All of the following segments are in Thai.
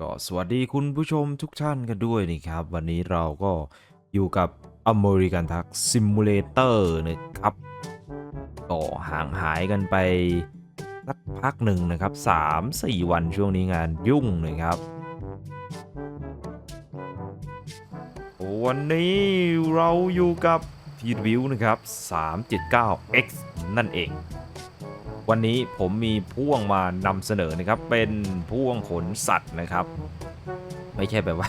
ก็สวัสดีคุณผู้ชมทุกท่านกันด้วยนะครับ วันนี้เราก็อยู่กับ American Truck Simulator นะครับก็ห่างหายกันไปสักพักหนึ่งนะครับ 3-4 วันช่วงนี้งานยุ่งนะครับ วันนี้เราอยู่กับทีวิวนะครับ 379X นั่นเอง วันนี้ผมมีพ่วงมานำเสนอนะครับ เป็นพ่วงขนสัตว์นะครับ ไม่ใช่แบบว่า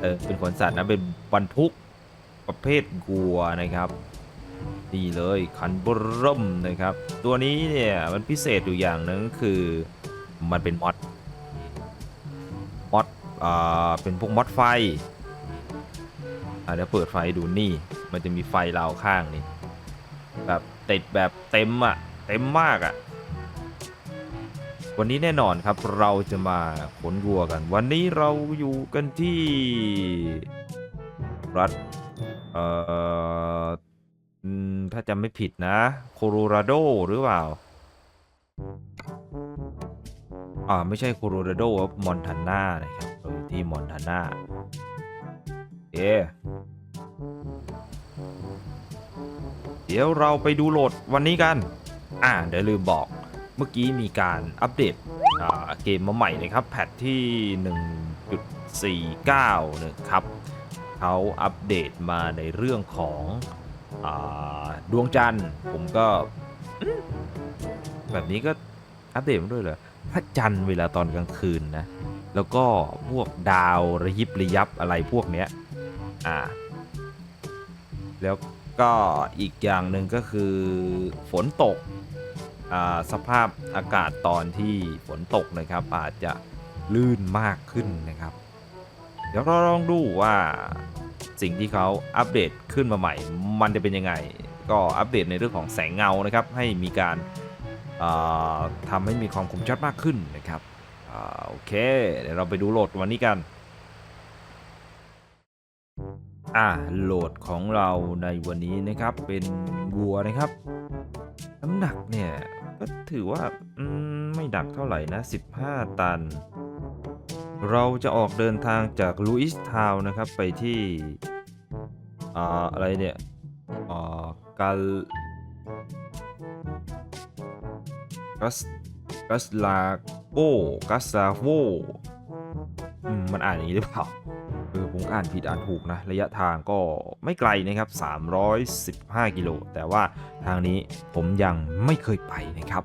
เออ เป็นขนสัตว์นะ เป็นบรรทุกประเภทกัวนะครับนี่เลยคันบร่มนะครับ ตัวนี้เนี่ยมันพิเศษอยู่อย่างหนึงคือมันเป็นมอดมอดอ่าเป็นพวกมอดไฟอะเดี๋ยวเปิดไฟดูนี่ มันจะมีไฟราวข้างนี่แบบติดแบบเต็มอะ เต็มมากอะ่ะ วันนี้แน่นอนครับเราจะมาขนวัวกัน วันนี้เราอยู่กันที่รัฐเอ่อถ้าจำไม่ผิดนะ โคโลราโดหรือเปล่า อ่า ไม่ใช่โคโลราโดครับมอนทานานะครับเราอยู่ที่มอนทานาเอเดี๋ยวเราไปดูโหลดวันนี้กัน อ่าเดี๋ยวลืมบอกเมื่อกี้มีการอัปเดตเกมมาใหม่นะครับ แพทที่ 1.49 นะครับเขาอัปเดตมาในเรื่องของอดวงจันทร์ ผมก็ แบบนี้ก็อัปเดตมาด้วยเหรอพระจันทร์เวลาตอนกลางคืนนะ แล้วก็พวกดาวระยิบระยับอะไรพวกเนี้ยอ่าแล้วก็อีกอย่างหนึ่งก็คือฝนตก สภาพอากาศตอนที่ฝนตกนะครับ อาจจะลื่นมากขึ้นนะครับ เดี๋ยวเราลองดูว่าสิ่งที่เขาอัปเดตขึ้นมาใหม่ มันจะเป็นยังไง ก็อัปเดตในเรื่องของแสงเงานะครับ ให้มีการาทำให้มีความคมชัดมากขึ้นนะครับอโอเค เดี๋ยวเราไปดูโหลดวันนี้กัน อ่าโหลดของเราในวันนี้นะครับเป็นวัวนะครับ น้ำหนักเนี่ย ก็ถือว่าไม่หนักเท่าไหร่นะ 15 ตัน เราจะออกเดินทางจากลูอิสทาวน์นะครับไปที่อ่าอะไรเนี่ยอ่ากาลกัสกัสลาโกกัสซาโวมันอ่านอย่างนี้หรือเปล่า ออผมอ่านผิดอ่านถูกนะ ระยะทางก็ไม่ไกลนะครับ 315 กิโล แต่ว่าทางนี้ผมยังไม่เคยไปนะครับ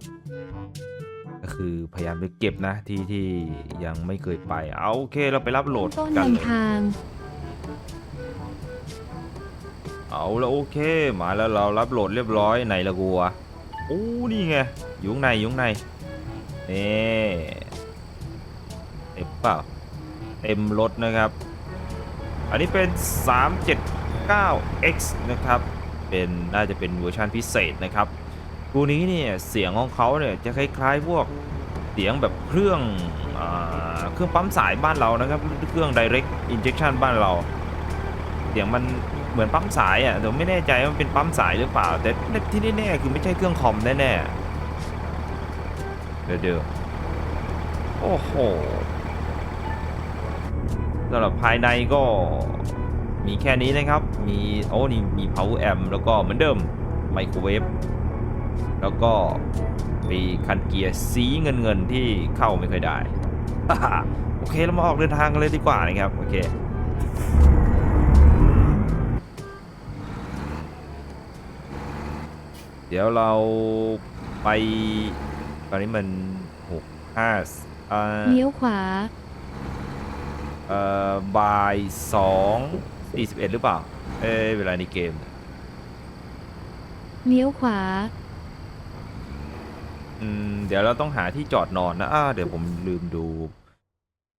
ก็คือพยายามไปเก็บนะที่ที่ยังไม่เคยไป เอาโอเคเราไปรับโหลดกันเลยนำทางเอาแล้วโอเค มาแล้วเรารับโหลดเรียบร้อยไหนละกัวโอ้นี่ไงยู่ข้างในยู่ข้างในนี่เต็มเปล่าเต็มรถนะครับ อันนี้เป็น 379X นะครับ เป็นน่าจะเป็นเวอร์ชันพิเศษนะครับตัวนี้เนี่ยเสียงของเขาเนี่ยจะคล้ายๆพวกเสียงแบบเครื่องอเครื่องปั๊มสายบ้านเรานะครับ เครื่อง direct injection บ้านเรา เสียงมันเหมือนปั๊มสายอะแต่ไม่แน่ใจว่าเป็นปั๊มสายหรือเปล่า แต่ที่แน่ๆคือไม่ใช่เครื่องคอมแน่ๆเดี๋ยวเดี๋ยวโอ้โหสำหรับภายในก็ มีแค่นี้นะครับ มีโอ้นี่มี power amp แล้วก็เหมือนเดิมไมโครเวฟแล้วก็มีคันเกียร์สีเงินเงินๆที่เข้าไม่ค่อยได้ โอเคเรามาออกเดินทางกันเลยดีกว่านะครับ โอเคเดี๋ยวเราไปตอนนี้มันหกห้าอ่าเลี้ยวขวา เอ่อบ่ายสอง สี่สิบเอ็ดหรือเปล่า เอ้ยเวลาในเกม เลี้ยวขวา อืม เดี๋ยวเราต้องหาที่จอดนอนนะอ้าเดี๋ยวผมลืมดู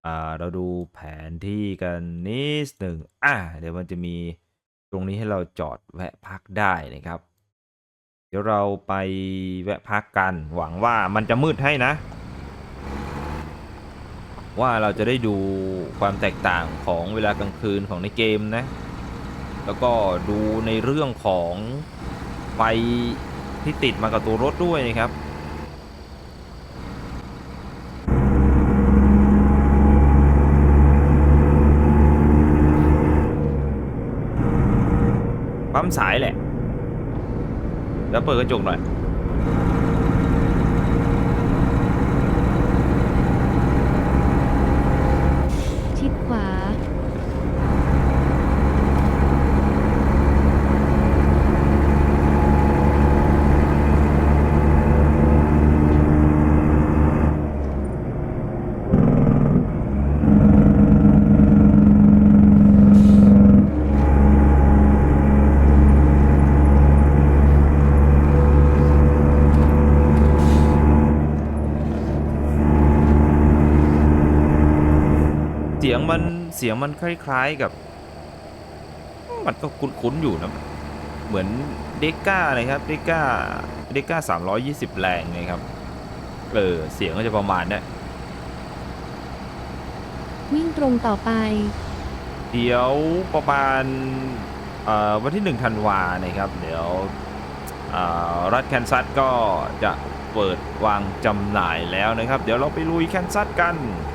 อ่า เราดูแผนที่กันนิดหนึ่งอ่า เดี๋ยวมันจะมีตรงนี้ให้เราจอดแวะพักได้นะครับ เดี๋ยวเราไปแวะพักกัน หวังว่ามันจะมืดให้นะ ว่าเราจะได้ดูความแตกต่างของเวลากลางคืนของในเกมนะ แล้วก็ดูในเรื่องของไฟที่ติดมากับตัวรถด้วยนะครับปั๊มสายแหละ แล้วเปิดกระจกหน่อย สียงมันเสียงมันคล้ายๆกับ มันก็คุ้นๆอยู่นะ เหมือนเดก้านะครับเดก้าเดก้าสามร้อยยี่สิบแรงไงครับ เออ เสียงก็จะประมาณเนี้ยวิ่งตรงต่อไป เดี๋ยวประมาณเอ่อวันที่หนึ่งธันวานะครับ เดี๋ยวเอ่อรัฐแคนซัสก็จะเปิดวางจำหน่ายแล้วนะครับ เดี๋ยวเราไปลุยแคนซัสกันเอ่อ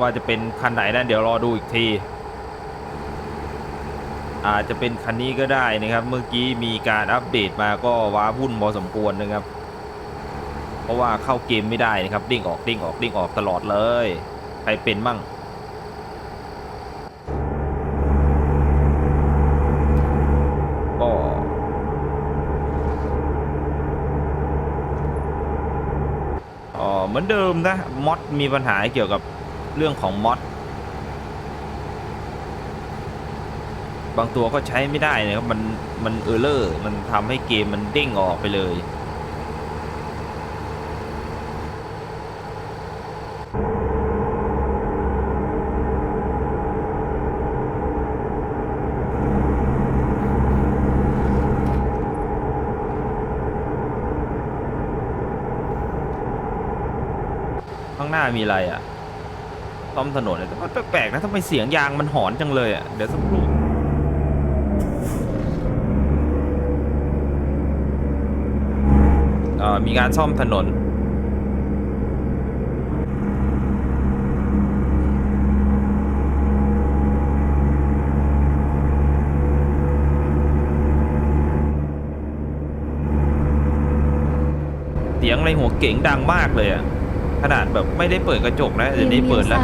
ว่าจะเป็นคันไหนนะเดี๋ยวรอดูอีกที อาจจะเป็นคันนี้ก็ได้นะครับ เมื่อกี้มีการอัปเดตมาก็ว้าวุ่นพอสมควรนะครับ เพราะว่าเข้าเกมไม่ได้นะครับดิ้งออกดิ้งออกดิ้งออกตลอดเลย ใครเป็นมั่ง ก็ เหมือนเดิมนะมอดมีปัญหาเกี่ยวกับเรื่องของมอดบางตัวก็ใช้ไม่ได้นะครับมันมันเออร์เลอร์มันทำให้เกมมันเด้งออกไปเลย ข้างหน้ามีอะ ไรอะซ่อมถนนเลยแต่ว่าแปลกๆนะทำไมเสียงยางมันหอนจังเลยอะเดี๋ยวสักครู่มีการซ่อมถนนเสียงในหัวเก๋งดังมากเลยอะ ขนาดแบบไม่ได้เปิดกระจกนะเดี๋ยวนี้เปิดแล้ว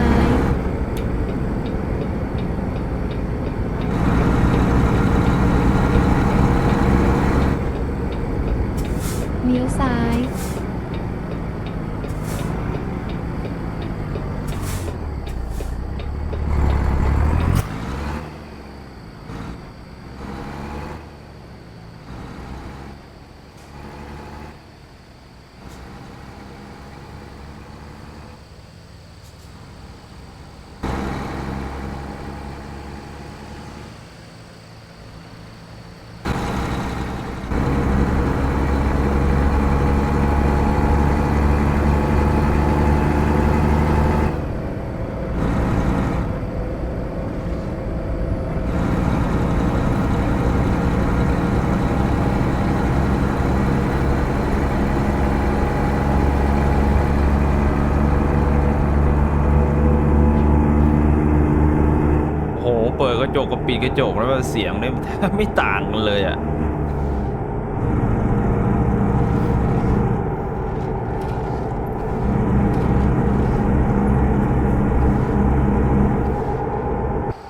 จกกับปิดกระจกแล้วเสียงเนี่ยไม่ต่างกันเลยอะ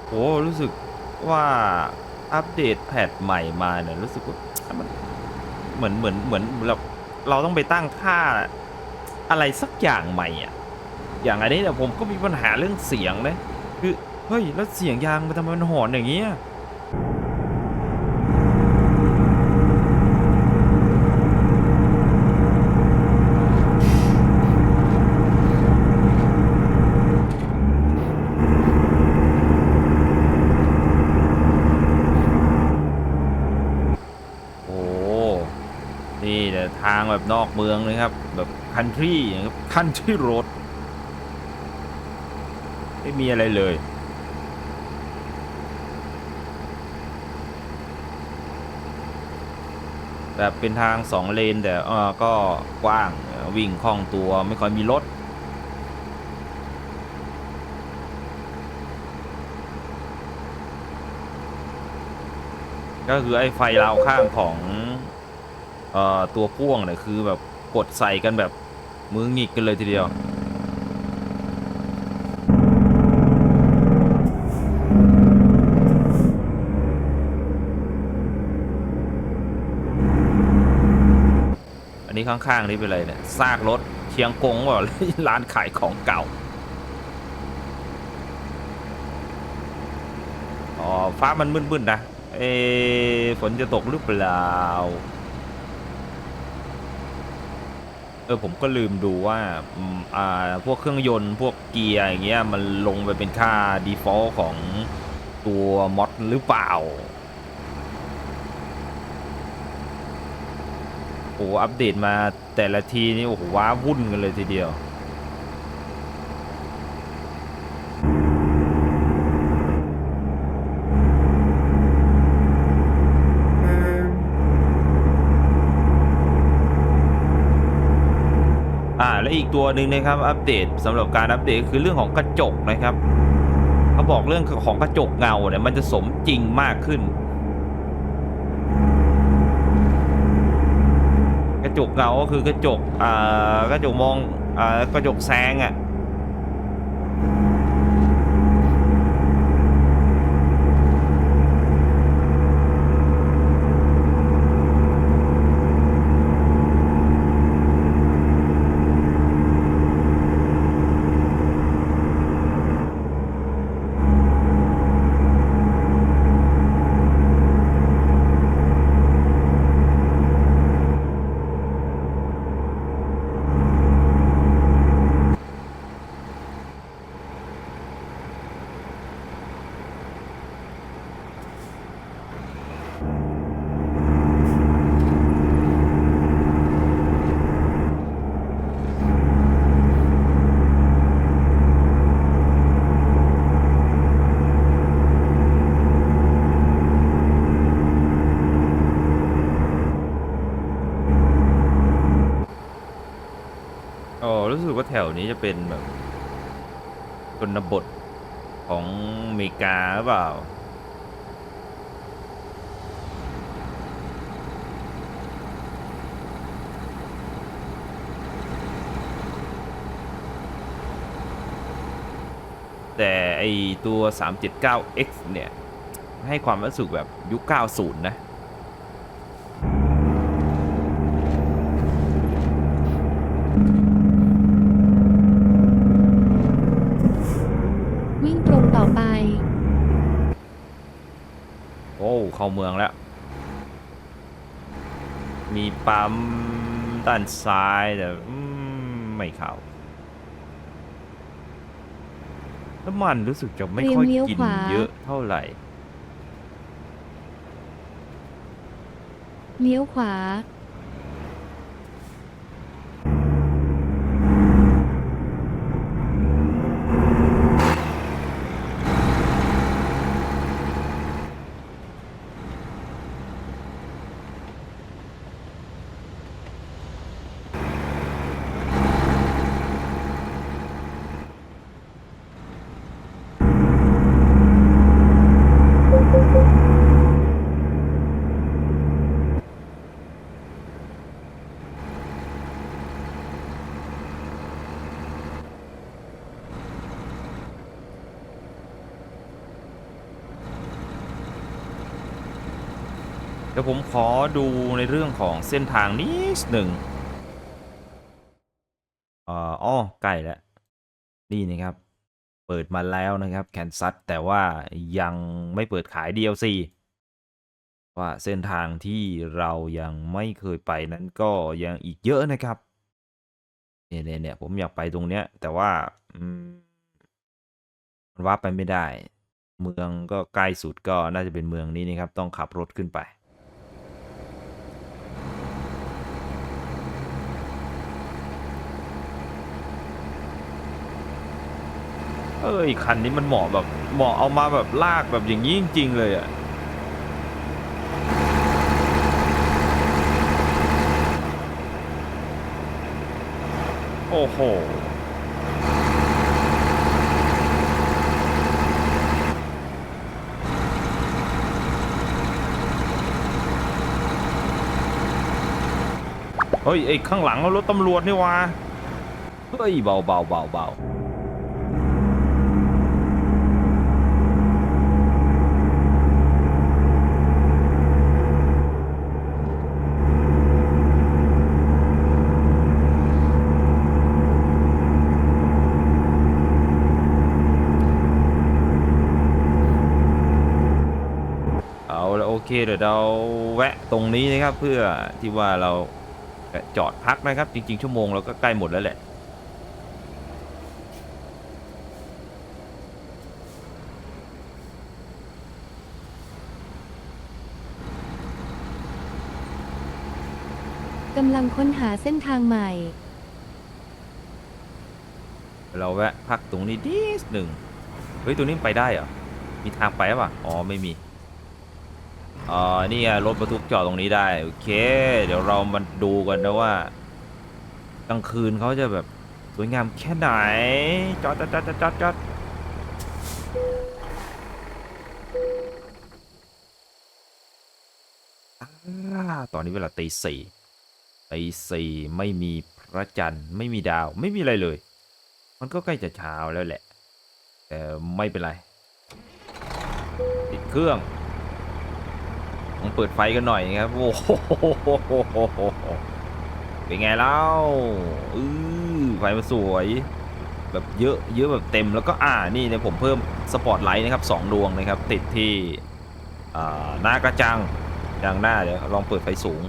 โอ้รู้สึกว่าอัปเดตแพทใหม่มาเนี่ยรู้สึกว่ามันเหมือนเหมือนเหมือนเราเราต้องไปตั้งค่าอะไรสักอย่างใหม่อะอย่างอันนี้เนี่ยผมก็มีปัญหาเรื่องเสียงเลยคือ เฮ้ย แล้วเสียงยางมันทำไมมันหอนอย่างเงี้ยโอ้นี่แต่ทางแบบนอกเมืองเลยครับ แบบคันทรีครับคันทรีโรดไม่มีอะไรเลย แต่เป็นทางสองเลนแต่ก็กว้างวิ่งคล่องตัวไม่ค่อยมีรถก็คือไอ้ไฟราวข้างของอตัวพ่วงเนี่ยคือแบบกดใส่กันแบบมือหงิกกันเลยทีเดียว ข้างๆ นี่เป็นอะไรเนี่ยซากรถเชียงกงว่าร้านขายของเก่าอ๋อฟ้ามันมืดๆนะเอฝนจะตกหรือเปล่าเออผมก็ลืมดูว่าอ่าพวกเครื่องยนต์พวกเกียร์อย่างเงี้ยมันลงไปเป็นค่า default ของตัวมอดหรือเปล่า โอ้โหอัปเดตมาแต่ละทีนี่โอ้โหว้าวุ่นกันเลยทีเดียว อ่าและอีกตัวหนึ่งนะครับอัปเดตสำหรับการอัปเดตคือเรื่องของกระจกนะครับ เขาบอกเรื่องของกระจกเงาเนี่ยมันจะสมจริงมากขึ้น กระ จกเราก็คือกระจกอ่ากระจกมองอ่ากระจกแซงอะ ว่าแถวนี้จะเป็นแบบชนบทของอเมริกาหรือเปล่า แต่ไอตัว 379X เนี่ย ให้ความรู้สึกแบบยุค 90 นะ วิ่งตรงต่อไป โอ้เข้าเมืองแล้ว มีปั๊มด้านซ้ายแต่ไม่เข้าน้ำมันรู้สึกจะไม่ค่อยยกินเยอะเท่าไหร่ เลี้ยวขวา ดี๋ยวผมขอดูในเรื่องของเส้นทางนิดหนึ่งอ่าอ้อใกล้แล้ว นี่นะครับ เปิดมาแล้วนะครับแคนซัสแต่ว่ายังไม่เปิดขาย DLC ว่าเส้นทางที่เรายังไม่เคยไปนั้นก็ยังอีกเยอะนะครับเนี่ยเนี่ยเนี่ยผมอยากไปตรงเนี้ย แต่ว่าอืมมันว่าไปไม่ได้ เมืองก็ใกล้สุดก็น่าจะเป็นเมืองนี้นะครับ ต้องขับรถขึ้นไป เอ้ยคันนี้มันเหมาะแบบเหมาะเอามาแบบลากแบบอย่างนี้จริงๆเลยอะ่ะโอ้โหเฮ้ยไอ้ข้างหลังรถตำรวจนี่วะเฮ้ยเบาเบาเบาเบา เอาละโอเคเดี๋ยวเราแวะตรงนี้นะครับ เพื่อที่ว่าเราจะจอดพักนะครับ จริง ๆ ชั่วโมงเราก็ใกล้หมดแล้วแหละกำลังค้นหาเส้นทางใหม่ เราแวะพักตรงนี้นิดหนึ่งเฮ้ยตัวนี้มันไปได้เหรอมีทางไปป่ะอ๋อไม่มี อ๋อนี่ไงรถบรรทุกจอดตรงนี้ได้ โอเค เดี๋ยวเรามาดูกันนะว่ากลางคืนเขาจะแบบสวยงามแค่ไหนจอดจอดจอดจอดจอดจอดตอนนี้เวลาตีสี่ตีสี่ไม่มีพระจันทร์ไม่มีดาวไม่มีอะไรเลย มันก็ใกล้จะเช้าแล้วแหละ แต่ไม่เป็นไร ติดเครื่อง ต้องเปิดไฟกันหน่อยครับ โอ้โหเป็นไงเล่าอือไฟมันสวย แบบเยอะเยอะแบบเต็มแล้วก็อ่านี่เนี่ยผมเพิ่มสปอตไลท์นะครับสองดวงนะครับ ติดที่หน้ากระจังยางหน้าเดี๋ยวลองเปิดไฟสูง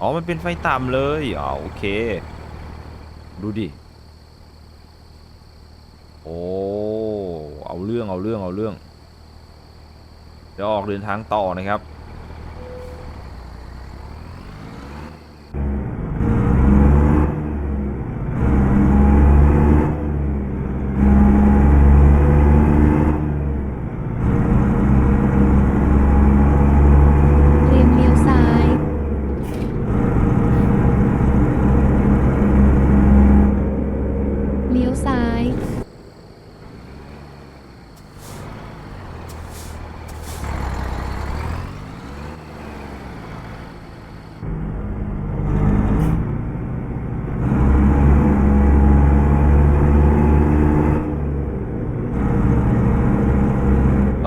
อ๋อ มันเป็นไฟต่ำเลยอ๋อโอเค ดูดิ โอ้ เอาเรื่องเอาเรื่องเอาเรื่อง เดี๋ยวออกเดินทางต่อนะครับ เตรียมเลี้ยวซ้าย เลี้ยวซ้าย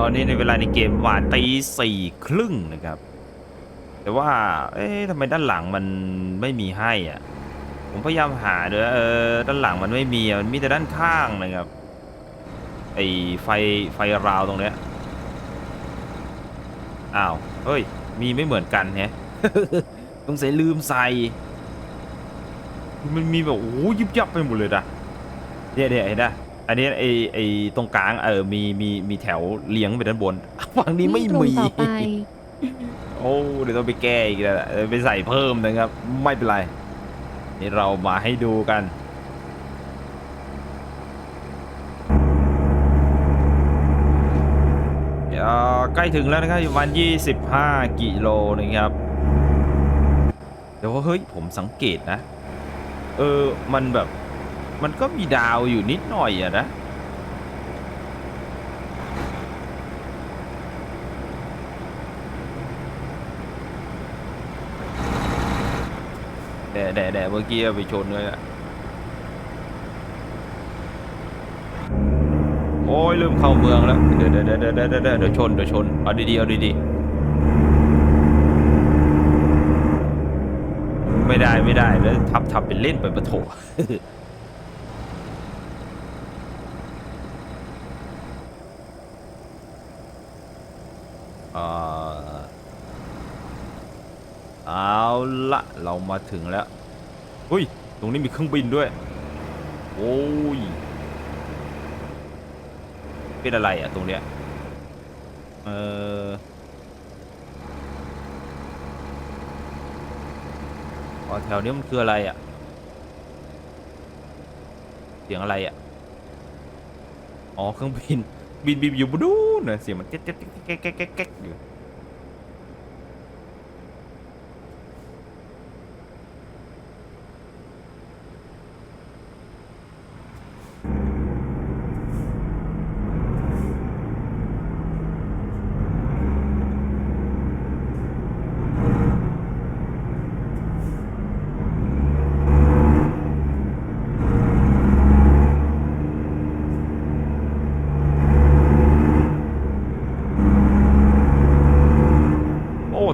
ตอนนี้ ในเวลาในเกมประมาณตีสี่ครึ่งนะครับ แต่ว่า เอ๊ะทำไมด้านหลังมันไม่มีให้อะ ผมพยายามหาเด้อเออด้านหลังมันไม่มีอะมันมีแต่ด้านข้างนะครับไอไฟไฟราวตรงเนี้ยอ้าวเฮ้ย มีไม่เหมือนกันแฮะต้องใส่ลืมใส่มันมีแบบโอ้โหยิบยับไปหมดเลยนะเนี่ยเนี่ยเห็นไหม อันนี้ไอไอตรงกลางเออมีมีมีแถวเลี้ยงไปด้านบนฝั่งนี้ไม่วิ่งตรงมีต่อไป โอ้เดี๋ยวต้องไปแก้อีกแล้วเออไปใส่เพิ่มนะครับ ไม่เป็นไร นี่เรามาให้ดูกัน เดี๋ยวใกล้ถึงแล้วนะครับอยู่ประมาณ25 กิโลนะครับ เดี๋ยวว่าเฮ้ยผมสังเกตนะ เออ มันแบบ มันก็มีดาวอยู่นิดหน่อยอะนะ แด่แด่แด่เมื่อกี้ไปชนเลยอะโอ้ยเริ่มเข้าเมืองแล้ว เดี๋ยวเดี๋ยวเดี๋ยวเดี๋ยวเดี๋ยวชนเดี๋ยวชน เอาดีๆเอาดีๆ ไม่ได้ไม่ได้แล้วทับทับเป็นเล่นไปประโถ อ่า เอา ละเรามาถึงแล้วอุ้ย ตรงนี้มีเครื่องบินด้วย โอ้ย เป็นอะไรอะตรงเนี้ย เอออ๋อแถวนี้มันคืออะไรอะเสียงอะไรอะอ๋อเครื่องบินบินบินอยู่บนนู้นะเสียงมันแก๊กแก๊กแก๊กแก๊กแก๊กแก๊กอยู่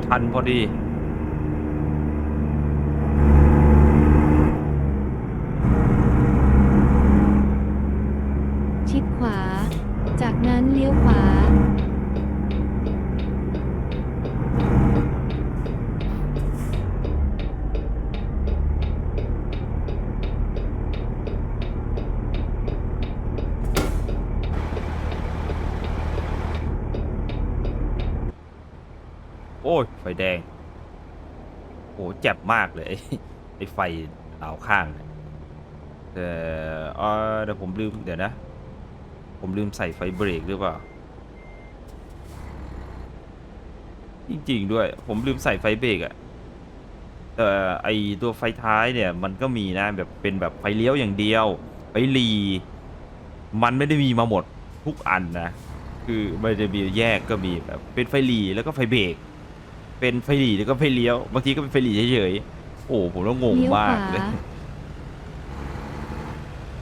ทัน พอดี แดงโอ้เจ็บมากเลย ไอ้ไฟเหลาข้างเนี่ยแต่เออเดี๋ยวผมลืม เดี๋ยวนะ ผมลืมใส่ไฟเบรกหรือเปล่า จริง ๆ ด้วย ผมลืมใส่ไฟเบรกอะแต่ไอตัวไฟท้ายเนี่ย มันก็มีนะแบบเป็นแบบไฟเลี้ยวอย่างเดียว ไฟลี มันไม่ได้มีมาหมดทุกอันนะ คือมันจะมีแยกก็มีแบบเป็นไฟลีแล้วก็ไฟเบรก เป็นไฟหลีแล้วก็ไฟเลี้ยวบางทีก็เป็นไฟหลีเฉยๆโอ้ผมแล้วงงเลี้ยวมากขวาเลย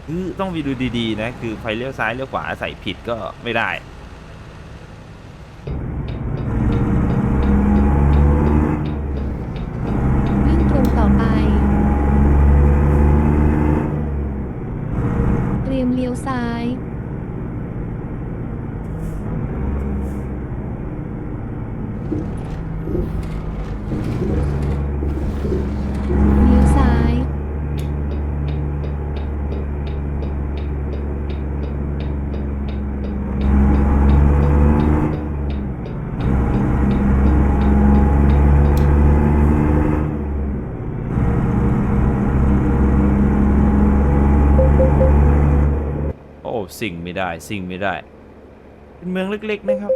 คือต้องไปดูดีๆนะ คือไฟเลี้ยวซ้ายเลี้ยวขวาใส่ผิดก็ไม่ได้ วิ่งตรงต่อไป เตรียมเลี้ยวซ้าย เลี้ยวซ้าย โอ้ สิ่งไม่ได้ สิ่งไม่ได้ เป็นเมืองเล็ก ๆ นะครับ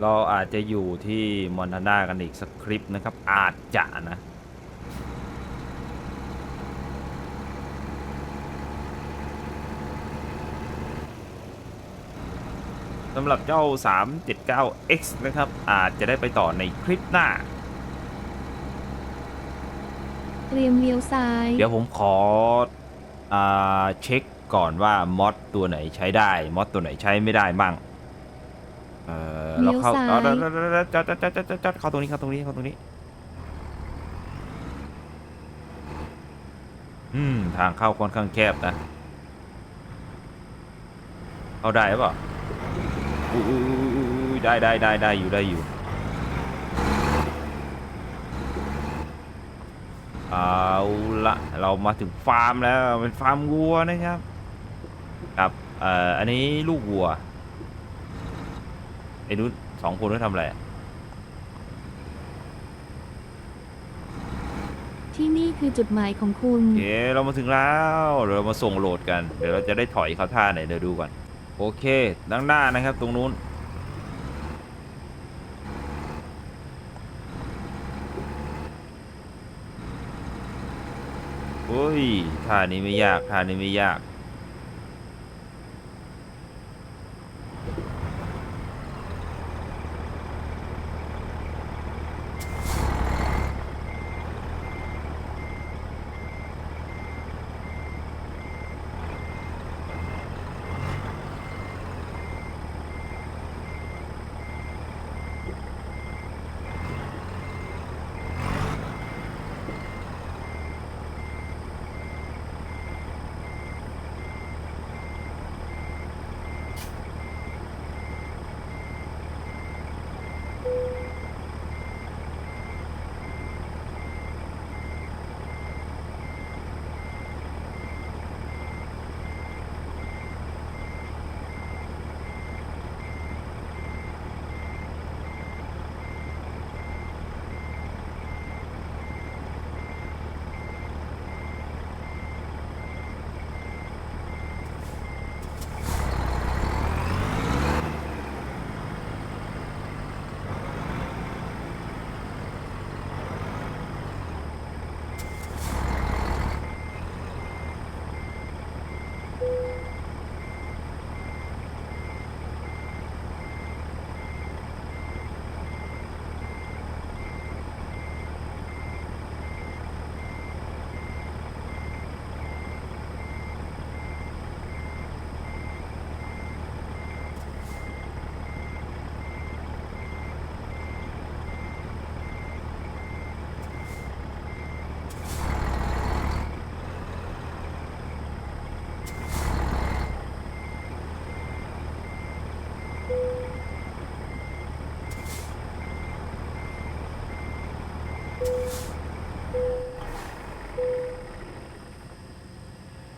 เราอาจจะอยู่ที่มอนทานากันอีกสักคลิปนะครับ อาจจะนะสำหรับเจ้า 379X นะครับ อาจจะได้ไปต่อในคลิปหน้า เตรียมเลี้ยวซ้าย เดี๋ยวผมขออ่าเช็คก่อนว่ามอดตัวไหนใช้ได้ มอดตัวไหนใช้ไม่ได้บ้าง เออเราเข้าเลี้ยวซ้ายเอาๆๆๆจอดจอดจอดจอดจอดจอดเข้าตรงนี้เข้าตรงนี้เข้าตรงนี้ อืม ทางเข้าค่อนข้างแคบนะ เข้าได้หรือเปล่าอุ้ยอุ้ยอุ้ยอุ้ยอุ้ยได้ได้ได้ได้อยู่ได้อยู่ เอาละเรามาถึงฟาร์มแล้วเป็นฟาร์มวัวนะครับครับเอ่ออันนี้ลูกวัวไอ้นุ้นสองคนนู้นทำอะไรอะที่นี่คือจุดหมายของคุณ โอเคเรามาถึงแล้วเดี๋ยวเรามาส่งโหลดกัน เดี๋ยวเราจะได้ถอยเข้าท่าไหนเดี๋ยวดูก่อน โอเคด้านหน้านะครับ ตรงนู้น อ้ยท่านี้ไม่ยากท่านี้ไม่ยาก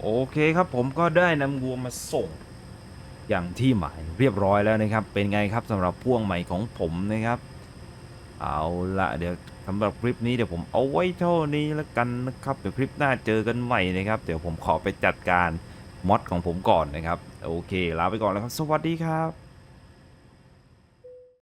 โอเคครับผมก็ได้นำวัวมาส่งอย่างที่หมายเรียบร้อยแล้วนะครับ เป็นไงครับสำหรับพ่วงใหม่ของผมนะครับ เอาละเดี๋ยวสำหรับคลิปนี้เดี๋ยวผมเอาไว้เท่านี้แล้วกันนะครับเดี๋ยวคลิปหน้าเจอกันใหม่นะครับ เดี๋ยวผมขอไปจัดการมอดของผมก่อนนะครับ โอเคลาไปก่อนแล้วครับ สวัสดีครับ